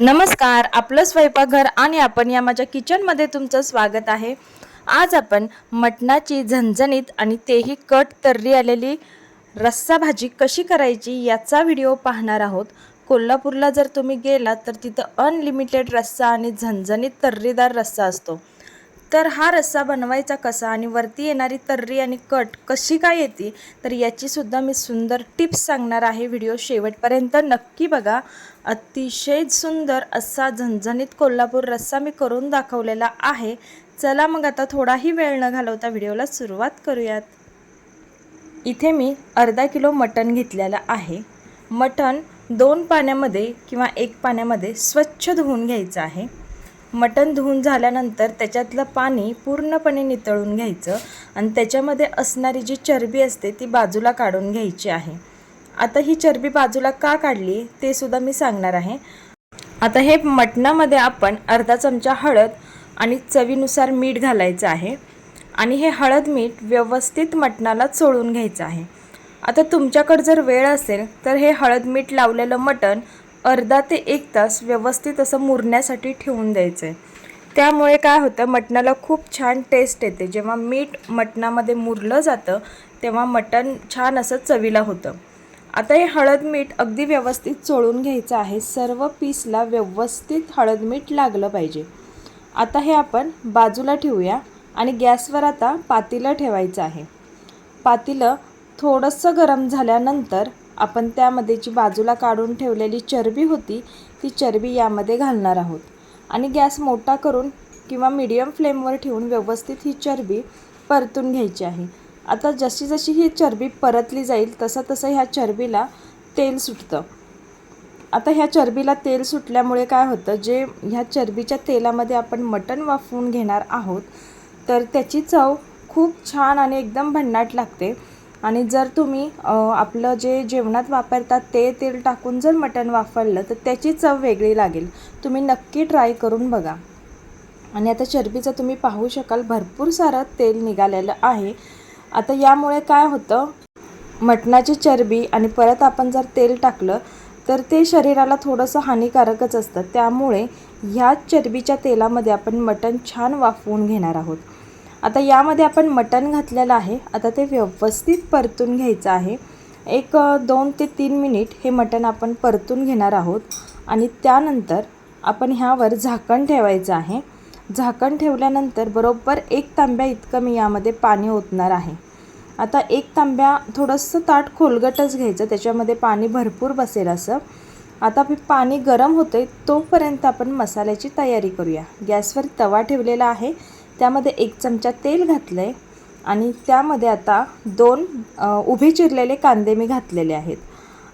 नमस्कार आपलं स्वयंपाकघर आणि आपण या माझ्या किचनमध्ये तुमचं स्वागत आहे. आज आपण मटणाची झणझणीत आणि तेही कट तर्री आलेली रस्सा भाजी कशी करायची याचा व्हिडिओ पाहणार आहोत. कोल्हापूरला जर तुम्ही गेलात तर तिथं अनलिमिटेड रस्सा आणि झणझणीत तर्रीदार रस्सा असतो. तर हा रस्सा बनवायचा कसा आणि वरती येणारी तर्री आणि कट कशी काय येते तर याचीसुद्धा मी सुंदर टिप्स सांगणार आहे. व्हिडिओ शेवटपर्यंत नक्की बघा. अतिशय सुंदर असा झणझणीत कोल्हापूर रस्सा मी करून दाखवलेला आहे. चला मग आता थोडाही वेळ न घालवता व्हिडिओला सुरुवात करूयात. इथे मी अर्धा किलो मटण घेतलेलं आहे. मटण दोन पाण्यामध्ये किंवा एक पाण्यामध्ये स्वच्छ धुवून घ्यायचं आहे. मटण धुवून झाल्यानंतर त्याच्यातलं पाणी पूर्णपणे नितळून घ्यायचं आणि त्याच्यामध्ये असणारी जी चरबी असते ती बाजूला काढून घ्यायची आहे. आता ही चरबी बाजूला का काढली ते सुद्धा मी सांगणार आहे. आता हे मटणामध्ये आपण अर्धा चमचा हळद आणि चवीनुसार मीठ घालायचं आहे आणि हे हळद मीठ व्यवस्थित मटणाला चोळून घ्यायचं आहे. आता तुमच्याकडं जर वेळ असेल तर हे हळद मीठ लावलेलं मटण अर्धा ते एक तास व्यवस्थित असं मुरण्यासाठी ठेवून द्यायचं. आहे त्यामुळे काय होतं मटणाला खूप छान टेस्ट येते. जेव्हा मीठ मटणामध्ये मुरलं जातं तेव्हा मटण छान असं चवीला होतं. आता हे हळद मीठ अगदी व्यवस्थित चोळून घ्यायचं आहे. सर्व पीसला व्यवस्थित हळद मीठ लागलं पाहिजे. आता हे आपण बाजूला ठेवूया आणि गॅसवर आता पातीलं ठेवायचं आहे. पातीलं थोडंसं गरम झाल्यानंतर आपण त्यामध्ये जी बाजूला काढून ठेवलेली चरबी होती ती चरबी यामध्ये घालणार आहोत. आणि गॅस मोठा करून किंवा मीडियम फ्लेमवर ठेवून व्यवस्थित ही चरबी परतून घ्यायची आहे. आता जशी जशी ही चरबी परतली जाईल तसं तसं ह्या चरबीला तेल सुटतं. आता ह्या चरबीला तेल सुटल्यामुळे काय होतं जे ह्या चरबीच्या तेलामध्ये आपण मटण वाफवून घेणार आहोत तर त्याची चव खूप छान आणि एकदम भन्नाट लागते. आणि जर तुम्ही आपलं जे जेवणात वापरतात ते तेल टाकून जर मटण वापरलं तर त्याची चव वेगळी लागेल. तुम्ही नक्की ट्राय करून बघा. आणि आता चरबीचं तुम्ही पाहू शकाल भरपूर सारं तेल निघालेलं आहे. आता यामुळे काय होतं मटणाची चरबी आणि परत आपण जर तेल टाकलं तर ते शरीराला थोडंसं हानिकारकच असतं. त्यामुळे ह्या चरबीच्या तेलामध्ये आपण मटण छान वाफवून घेणार आहोत. आता यामध्ये आपण मटण घातलेलं आहे. आता ते व्यवस्थित परतून घ्यायचं आहे. एक दोन ते तीन मिनिट हे मटण आपण परतून घेणार आहोत. आणि त्यानंतर आपण ह्यावर झाकण ठेवायचं आहे. झाकण ठेवल्यानंतर बरोबर एक तांब्या इतकं मी यामध्ये पाणी ओतणार आहे. आता एक तांब्या थोडंसं ताट खोलगटच घ्यायचं त्याच्यामध्ये पाणी भरपूर बसेल असं. आता पाणी गरम होतं आहे तोपर्यंत आपण मसाल्याची तयारी करूया. गॅसवर तवा ठेवलेला आहे. त्यामध्ये एक चमचा तेल घातलं आहे आणि त्यामध्ये आता दोन उभे चिरलेले कांदे मी घातलेले आहेत.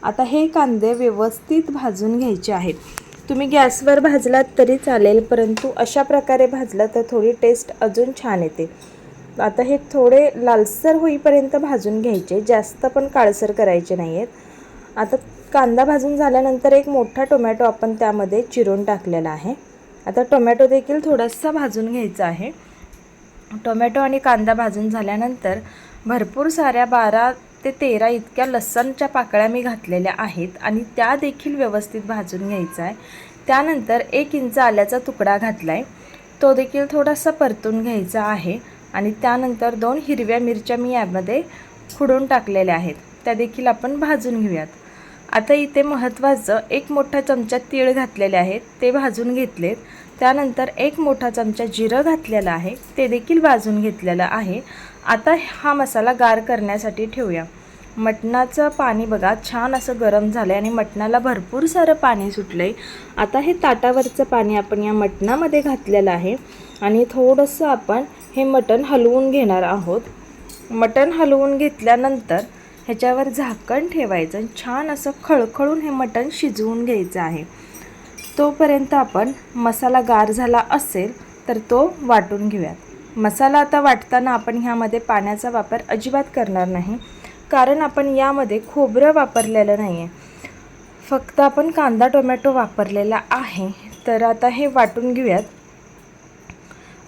आता हे कांदे व्यवस्थित भाजून घ्यायचे आहेत. तुम्ही गॅसवर भाजलात तरी चालेल परंतु अशा प्रकारे भाजला तर थोडी टेस्ट अजून छान येते. आता हे थोडे लालसर होईपर्यंत भाजून घ्यायचे जास्त पण काळसर करायचे नाही आहेत आता कांदा भाजून झाल्यानंतर एक मोठा टोमॅटो आपण त्यामध्ये चिरून टाकलेला आहे. आता टोमॅटो देखील थोडासा भाजून घ्यायचा आहे. टोमॅटो आणि कांदा भाजून झाल्यानंतर भरपूर साऱ्या बारा ते तेरा इतक्या लसणच्या पाकळ्या मी घातलेल्या आहेत आणि त्या देखील व्यवस्थित भाजून घ्यायचा आहे त्यानंतर एक इंच आल्याचा तुकडा घातला आहे तो देखील थोडासा परतून घ्यायचा आहे आणि त्यानंतर दोन हिरव्या मिरच्या मी यामध्ये खुडून टाकलेल्या आहेत. त्या देखील आपण भाजून घेऊयात. आता इथे महत्त्वाचं एक मोठा चमचा तीळ घातलेले आहेत ते भाजून घेतलेत. त्यानंतर एक मोठा चमचा जिरं घातलेलं आहे ते देखील भाजून घेतलेलं आहे. आता हा मसाला गार करण्यासाठी ठेवूया. मटणाचं पाणी बघा छान असं गरम झालं आहे आणि मटणाला भरपूर सारं पाणी सुटलं आहे आता हे ताटावरचं पाणी आपण या मटणामध्ये घातलेलं आहे आणि थोडंसं आपण हे मटण हलवून घेणार आहोत. मटण हलवून घेतल्यानंतर ह्याच्यावर झाकण ठेवायचं आणि छान असं खळखळून हे मटण शिजवून घ्यायचं आहे. तोपर्यंत आपण मसाला गार झाला असेल तर तो वाटून घेऊयात. मसाला आता वाटताना आपण ह्यामध्ये पाण्याचा वापर अजिबात करणार नाही कारण आपण यामध्ये खोबरं वापरलेलं नाही आहे फक्त आपण कांदा टोमॅटो वापरलेला आहे तर आता हे वाटून घेऊयात.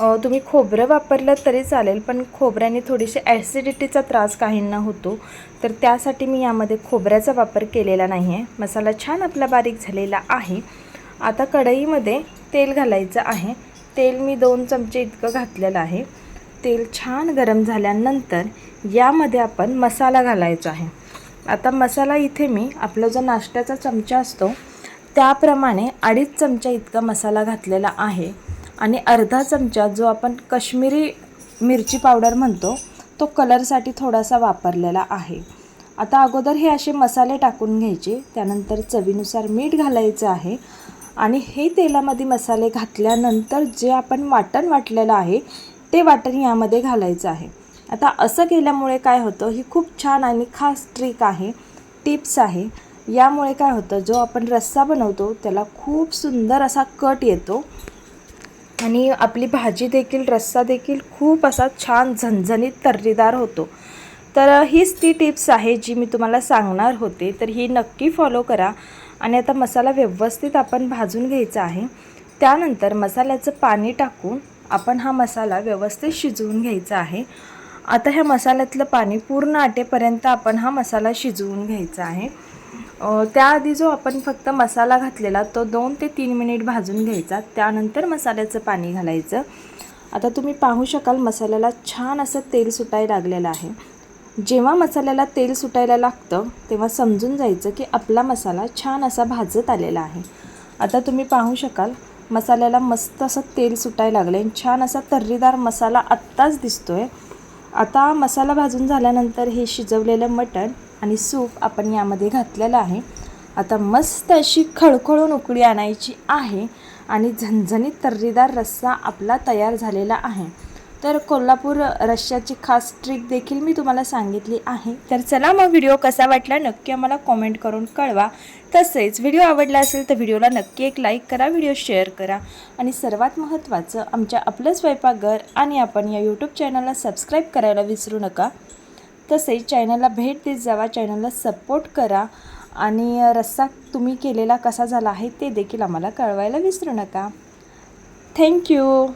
तुम्ही खोबरं वापरलं तरी चालेल पण खोबऱ्याने थोडीशी ॲसिडिटीचा त्रास काहींना होतो. तर त्यासाठी मी यामध्ये खोबऱ्याचा वापर केलेला नाही आहे मसाला छान आपला बारीक झालेला आहे. आता कढईमध्ये तेल घालायचं आहे. तेल मी दोन चमचे इतकं घातलेलं आहे. तेल छान गरम झाल्यानंतर यामध्ये आपण मसाला घालायचा आहे. आता मसाला इथे मी आपला जो नाश्त्याचा चमचा असतो त्याप्रमाणे अडीच चमचा इतका मसाला घातलेला आहे. आणि अर्धा चमचा जो आपण कश्मीरी मिरची पावडर म्हणतो तो कलरसाठी थोडासा वापरलेला आहे. आता अगोदर हे असे मसाले टाकून घ्यायचे त्यानंतर चवीनुसार मीठ घालायचं आहे आणि हे तेलामध्ये मसाले घातल्यानंतर जे आपण वाटण वाटलेलं आहे ते वाटण यामध्ये घालायचं आहे. आता असं केल्यामुळे काय होतं ही खूप छान आणि खास ट्रिक आहे टिप्स आहे. यामुळे काय होतं जो आपण रस्सा बनवतो त्याला खूप सुंदर असा कट येतो आणि आपली भाजी देखील रस्सा देखील खूप असा छान झणझणीत तर्रीदार होतो. तर हीच ती टिप्स आहे जी मी तुम्हाला सांगणार होते. तर ही नक्की फॉलो करा. आणि आता मसाला व्यवस्थित आपण भाजून घ्यायचा आहे. त्यानंतर मसाल्याचं पाणी टाकून आपण हा मसाला व्यवस्थित शिजवून घ्यायचा आहे. आता ह्या मसाल्यातलं पाणी पूर्ण आटेपर्यंत आपण हा मसाला शिजवून घ्यायचा आहे. त्याआधी जो आपण फक्त मसाला घातलेला तो दोन ते तीन मिनिट भाजून घ्यायचा. त्यानंतर मसाल्याचं पाणी घालायचं. आता तुम्ही पाहू शकाल मसाल्याला छान असं तेल सुटायला लागलेलं आहे. जेव्हा मसाल्याला तेल सुटायला लागतं तेव्हा समजून जायचं की आपला मसाला छान असा भाजत आलेला आहे. आता तुम्ही पाहू शकाल मसाल्याला मस्त असं तेल सुटायला लागलं आहे छान असा तर्रीदार मसाला आत्ताच दिसतो आहे आता मसाला भाजून झाल्यानंतर हे शिजवलेलं मटण आणि सूप आपण यामध्ये घातलेलं आहे. आता मस्त अशी खळखळून उकळी आणायची आहे आणि झणझणीत तर्रीदार रस्सा आपला तयार झालेला आहे. तर कोल्हापूर रश्श्याची खास ट्रिक देखील मी तुम्हाला सांगितली आहे. तर चला मग व्हिडिओ कसा वाटला नक्की आम्हाला कॉमेंट करून कळवा. तसेच व्हिडिओ आवडला असेल तर व्हिडिओला नक्की एक लाईक करा व्हिडिओ शेअर करा. आणि सर्वात महत्त्वाचं आमच्या आपलं स्वयंपाकघर आणि आपण या यूट्यूब चॅनलला सबस्क्राईब करायला विसरू नका. तसेच चॅनलला भेट देत जावा चॅनलला सपोर्ट करा. आणि रस्सा तुम्ही केलेला कसा झाला आहे ते देखील आम्हाला कळवायला विसरू नका. थँक्यू